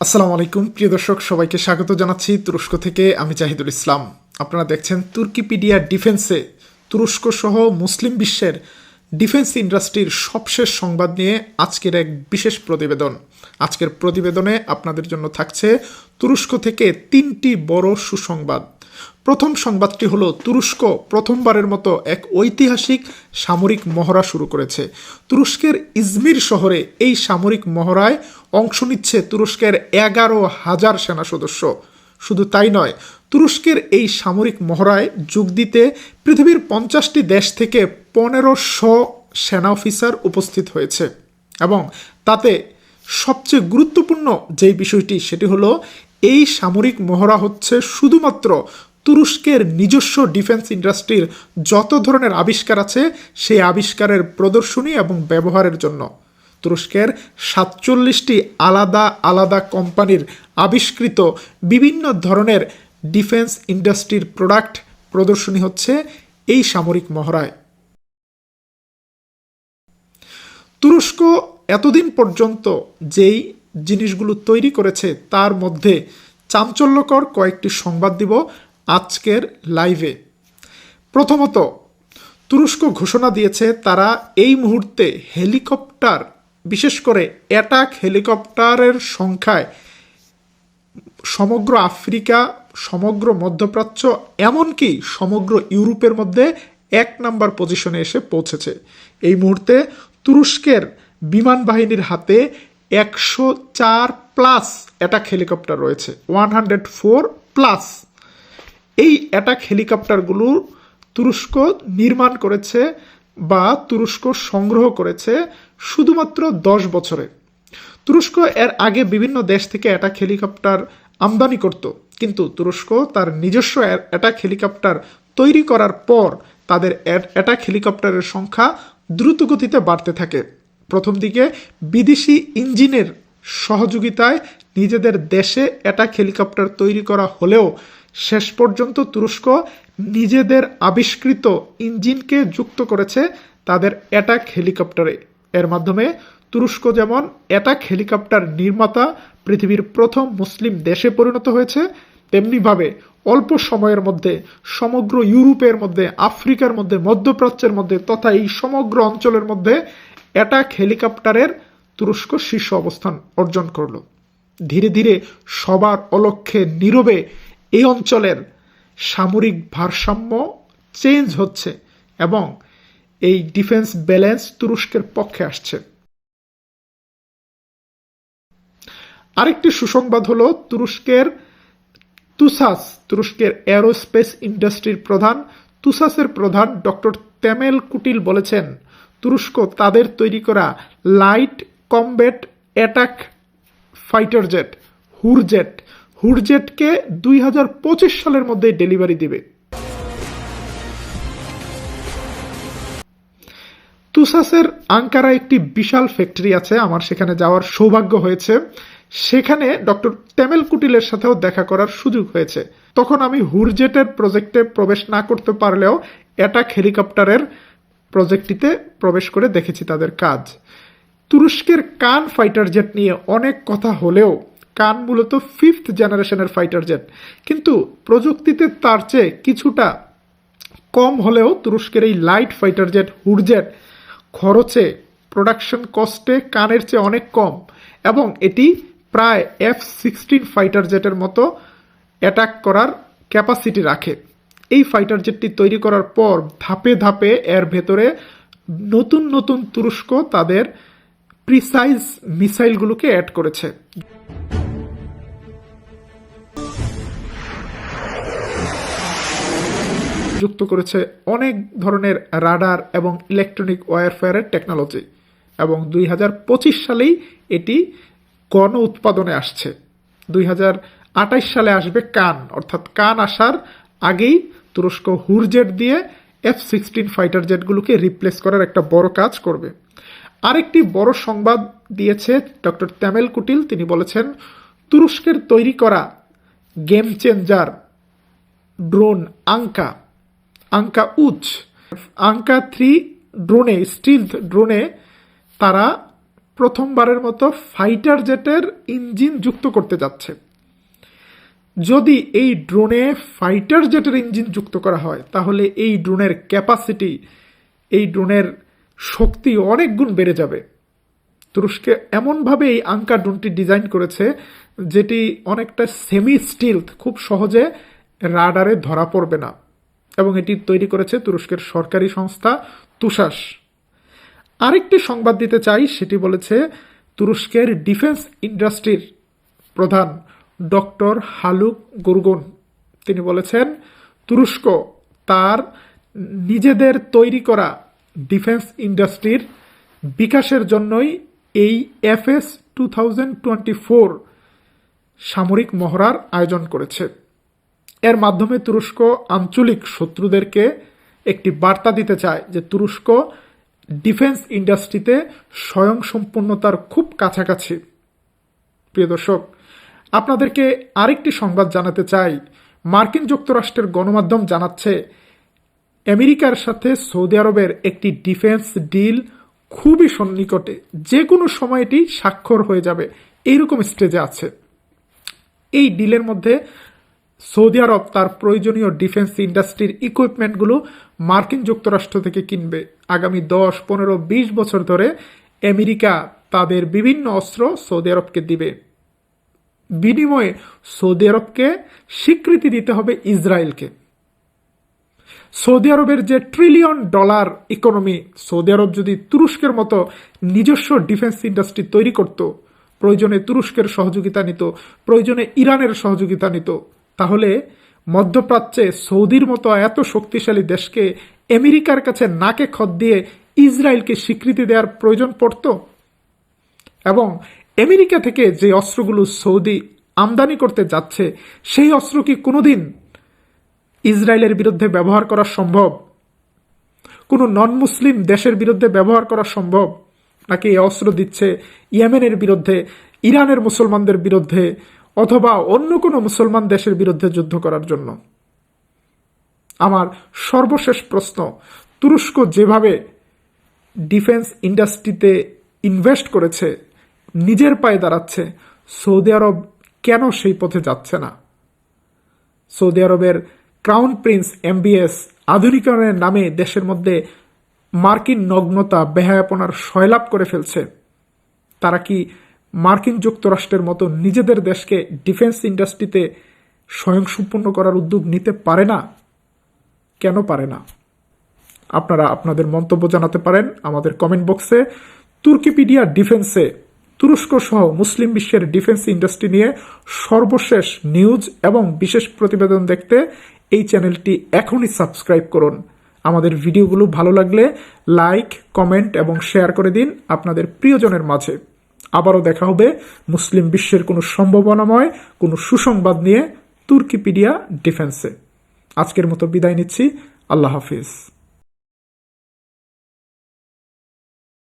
আসসালামু আলাইকুম, প্রিয় দর্শক, সবাইকে স্বাগত জানাচ্ছি তুরস্ক থেকে। আমি জাহিদুল ইসলাম। আপনারা দেখছেন তুর্কিপিডিয়া ডিফেন্সে। তুরস্ক সহ মুসলিম বিশ্বের ডিফেন্স ইন্ডাস্ট্রির সবশেষ সংবাদ নিয়ে আজকের এক বিশেষ প্রতিবেদন। আজকের প্রতিবেদনে আপনাদের জন্য থাকছে তুরস্ক থেকে তিনটি বড় সুসংবাদ। প্রথম সংবাদটি হলো, তুরস্ক প্রথমবারের মতো এক ঐতিহাসিক সামরিক মহড়া শুরু করেছে। তুরস্কের ইজমির শহরে এই সামরিক মহড়ায় অংশ নিচ্ছে তুরস্কের এগারো হাজার সেনা সদস্য। শুধু তাই নয়, তুরস্কের এই সামরিক মহড়ায় যোগ দিতে পৃথিবীর পঞ্চাশটি দেশ থেকে পনেরোশো সেনা অফিসার উপস্থিত হয়েছে। এবং তাতে সবচেয়ে গুরুত্বপূর্ণ যেই বিষয়টি, সেটি হলো, এই সামরিক মহড়া হচ্ছে শুধুমাত্র তুরস্কের নিজস্ব ডিফেন্স ইন্ডাস্ট্রির যত ধরনের আবিষ্কার আছে, সেই আবিষ্কারের প্রদর্শনী এবং ব্যবহারের জন্য। তুরস্কের সাতচল্লিশটি আলাদা আলাদা কোম্পানির আবিষ্কৃত বিভিন্ন ধরনের ডিফেন্স ইন্ডাস্ট্রির প্রোডাক্ট প্রদর্শনী হচ্ছে এই সামরিক মহড়ায়। তুরস্ক এতদিন পর্যন্ত যেই জিনিসগুলো তৈরি করেছে, তার মধ্যে চাঞ্চল্যকর কয়েকটি সংবাদ দিব। আজকের লাইভে। প্রথমত, তুরস্ক ঘোষণা দিয়েছে তারা এই মুহূর্তে হেলিকপ্টার, বিশেষ করে অ্যাটাক হেলিকপ্টারের সংখ্যায় সমগ্র আফ্রিকা, সমগ্র মধ্যপ্রাচ্য, এমনকি সমগ্র ইউরোপের মধ্যে এক নাম্বার পজিশনে এসে পৌঁছেছে। এই মুহূর্তে তুরস্কের বিমান বাহিনীর হাতে একশো চার প্লাস অ্যাটাক হেলিকপ্টার রয়েছে। ওয়ান হান্ড্রেড ফোর প্লাস এই অ্যাটাক হেলিকপ্টারগুলো তুরস্ক নির্মাণ করেছে বা তুরস্ক সংগ্রহ করেছে শুধুমাত্র দশ বছরে। তুরস্ক এর আগে বিভিন্ন দেশ থেকে অ্যাটাক হেলিকপ্টার আমদানি করত, কিন্তু তুরস্ক তার নিজস্ব অ্যাটাক হেলিকপ্টার তৈরি করার পর তাদের অ্যাটাক হেলিকপ্টারের সংখ্যা দ্রুতগতিতে বাড়তে থাকে। প্রথম দিকে বিদেশি ইঞ্জিনের সহযোগিতায় নিজেদের দেশে অ্যাটাক হেলিকপ্টার তৈরি করা হলেও শেষ পর্যন্ত তুরস্ক নিজেদের আবিষ্কৃত ইঞ্জিনকে যুক্ত করেছে তাদের অ্যাটাক হেলিকপ্টারে। এর মাধ্যমে তুরস্ক যেমন অ্যাটাক হেলিকপ্টার নির্মাতা পৃথিবীর প্রথম মুসলিম দেশে পরিণত হয়েছে, তেমনিভাবে অল্প সময়ের মধ্যে সমগ্র ইউরোপের মধ্যে, আফ্রিকার মধ্যে, মধ্যপ্রাচ্যের মধ্যে তথা এই সমগ্র অঞ্চলের মধ্যে অ্যাটাক হেলিকপ্টারের তুরস্ক শীর্ষ অবস্থান অর্জন করল। ধীরে ধীরে সবার অলক্ষ্যে নীরবে এই অঞ্চলের সামরিক ভারসাম্য চেঞ্জ হচ্ছে এবং এই ডিফেন্স ব্যালেন্স তুরস্কের পক্ষে আসছে। আরেকটি সুসংবাদ হলো তুরস্কের তুসাস, তুরস্কের এরোস্পেস ইন্ডাস্ট্রির প্রধান। তুসাসের প্রধান ডক্টর তেমেল কুটিল বলেছেন, তুরস্ক তাদের তৈরি করা light combat attack fighter jet Hurjet হুরজেটকে দুই সালের মধ্যে ডেলিভারি দিবে। তুসাসের আঙ্কারা একটি বিশাল ফ্যাক্টরি আছে, আমার সেখানে যাওয়ার সৌভাগ্য হয়েছে। সেখানে ডক্টর টেমেল কুটিলের সাথেও দেখা করার সুযোগ হয়েছে। তখন আমি হুরজেটের প্রজেক্টে প্রবেশ না করতে পারলেও অ্যাটাক হেলিকপ্টারের প্রজেক্টটিতে প্রবেশ করে দেখেছি তাদের কাজ। তুরস্কের কান ফাইটার জেট নিয়ে অনেক কথা হলেও কান মূলত ফিফথ জেনারেশনের ফাইটার জেট কিন্তু প্রযুক্তিতে তার চেয়ে কিছুটা কম হলেও তুরস্কের এই লাইট ফাইটার জেট হুরজেট খরচে প্রোডাকশন কস্টে কানের চেয়ে অনেক কম এবং এটি প্রায় এফ সিক্সটিন ফাইটার জেটের মতো অ্যাটাক করার ক্যাপাসিটি রাখে। এই ফাইটার জেটটি তৈরি করার পর ধাপে ধাপে এর ভেতরে নতুন নতুন তুরস্ক তাদের প্রিসাইজ মিসাইলগুলোকে অ্যাড করেছে। যুক্ত করেছে অনেক ধরনের রাডার এবং ইলেকট্রনিক ওয়ারফেয়ারের টেকনোলজি এবং দুই হাজার পঁচিশ সালেই এটি গণ উৎপাদনে আসছে। দুই সালে আসবে কান, অর্থাৎ কান আসার আগেই তুরস্ক হুরজেট দিয়ে এফ সিক্সটিন ফাইটার জেটগুলোকে রিপ্লেস করার একটা বড় কাজ করবে। আরেকটি বড় সংবাদ দিয়েছে ডক্টর তেমেল কুটিল। তিনি বলেছেন, তুরস্কের তৈরি করা game changer drone Anka Anka উচ আঙ্কা থ্রি ড্রোনে স্টিল ড্রোনে তারা প্রথমবারের মতো ফাইটার জেটের ইঞ্জিন যুক্ত করতে যাচ্ছে। যদি এই ড্রোনে ফাইটার জেটের ইঞ্জিন যুক্ত করা হয়, তাহলে এই ড্রোনের ক্যাপাসিটি, এই ড্রোনের শক্তি অনেক গুণ বেড়ে যাবে। তুরস্কে এমনভাবে এই আঙ্কা ড্রোনটি ডিজাইন করেছে, যেটি অনেকটা সেমি স্টিলথ খুব সহজে রাডারে ধরা পড়বে না। এবং এটি তৈরি করেছে তুরস্কের সরকারি সংস্থা তুষাস। আরেকটি সংবাদ দিতে চাই, সেটি বলেছে তুরস্কের ডিফেন্স ইন্ডাস্ট্রির প্রধান ডক্টর হালুক গুরগুন। তিনি বলেছেন, তুরস্ক তার নিজেদের তৈরি করা ডিফেন্স ইন্ডাস্ট্রির বিকাশের জন্যই এই Efes two thousand twenty four সামরিক মহড়ার আয়োজন করেছে। এর মাধ্যমে তুরস্ক আঞ্চলিক শত্রুদেরকে একটি বার্তা দিতে চায় যে তুরস্ক ডিফেন্স ইন্ডাস্ট্রিতে স্বয়ংসম্পূর্ণতার খুব কাছাকাছি। প্রিয় দর্শক, আপনাদেরকে আরেকটি সংবাদ জানাতে চাই। মার্কিন যুক্তরাষ্ট্রের গণমাধ্যম জানাচ্ছে, আমেরিকার সাথে সৌদি আরবের একটি ডিফেন্স ডিল খুবই সন্নিকটে যে কোনো সময় এটি স্বাক্ষর হয়ে যাবে, এইরকম স্টেজে আছে। এই ডিলের মধ্যে সৌদি আরব তার প্রয়োজনীয় ডিফেন্স ইন্ডাস্ট্রির ইকুইপমেন্টগুলো মার্কিন যুক্তরাষ্ট্র থেকে কিনবে। আগামী দশ, পনেরো, বিশ বছর ধরে আমেরিকা তাদের বিভিন্ন অস্ত্র সৌদি আরবকে দিবে। বিনিময়ে সৌদি আরবকে স্বীকৃতি দিতে হবে ইসরায়েলকে। সৌদি আরবের যে ট্রিলিয়ন ডলার ইকোনমি, সৌদি আরব যদি তুরস্কের মতো নিজস্ব ডিফেন্স ইন্ডাস্ট্রি তৈরি করত, প্রয়োজনে তুরস্কের সহযোগিতা নিত, প্রয়োজনে ইরানের সহযোগিতা নিত তাহলে মধ্যপ্রাচ্যে সৌদির মতো এত শক্তিশালী দেশকে আমেরিকার কাছে নাকে খত দিয়ে ইসরায়েলকে স্বীকৃতি দেওয়ার প্রয়োজন পড়ত? এবং আমেরিকা থেকে যে অস্ত্রগুলো সৌদি আমদানি করতে যাচ্ছে, সেই অস্ত্র কি কোনোদিন ইসরায়েলের বিরুদ্ধে ব্যবহার করা সম্ভব? কোনো নন মুসলিম দেশের বিরুদ্ধে ব্যবহার করা সম্ভব? নাকি এই অস্ত্র দিচ্ছে ইয়েমেনের বিরুদ্ধে, ইরানের মুসলমানদের বিরুদ্ধে অথবা অন্য কোনো মুসলমান দেশের বিরুদ্ধে যুদ্ধ করার জন্য। আমার সর্বশেষ প্রশ্ন, তুরস্ক যেভাবে ডিফেন্স ইন্ডাস্ট্রিতে ইনভেস্ট করেছে, নিজের পায়ে দাঁড়াচ্ছে, সৌদি আরব কেন সেই পথে যাচ্ছে না? সৌদি আরবের ক্রাউন প্রিন্স এমবিএস আধুনিকরণের নামে দেশের মধ্যে মার্কিন নগ্নতা, বেহায়াপনার সয়লাভ করে ফেলছে। তারা কি মার্কিন যুক্তরাষ্ট্রের মতো নিজেদের দেশকে ডিফেন্স ইন্ডাস্ট্রিতে স্বয়ংসম্পূর্ণ করার উদ্যোগ নিতে পারে না? কেন পারে না? আপনারা আপনাদের মন্তব্য জানাতে পারেন আমাদের কমেন্ট বক্সে তুর্কিপিডিয়া ডিফেন্সে তুরস্ক সহ মুসলিম বিশ্বের ডিফেন্স ইন্ডাস্ট্রি নিয়ে সর্বশেষ নিউজ এবং বিশেষ প্রতিবেদন দেখতে এই চ্যানেলটি এখনই সাবস্ক্রাইব করুন। আমাদের ভিডিওগুলো ভালো লাগলে লাইক, কমেন্ট এবং শেয়ার করে দিন আপনাদের প্রিয়জনের মাঝে। আবারও দেখা হবে। মুসলিম বিশ্বের কোনো সম্ভাবনাময়, কোনো সুসংবাদ নিয়ে তুর্কিপিডিয়া ডিফেন্সে। আজকের মতো বিদায় নিচ্ছি। আল্লাহ হাফিজ।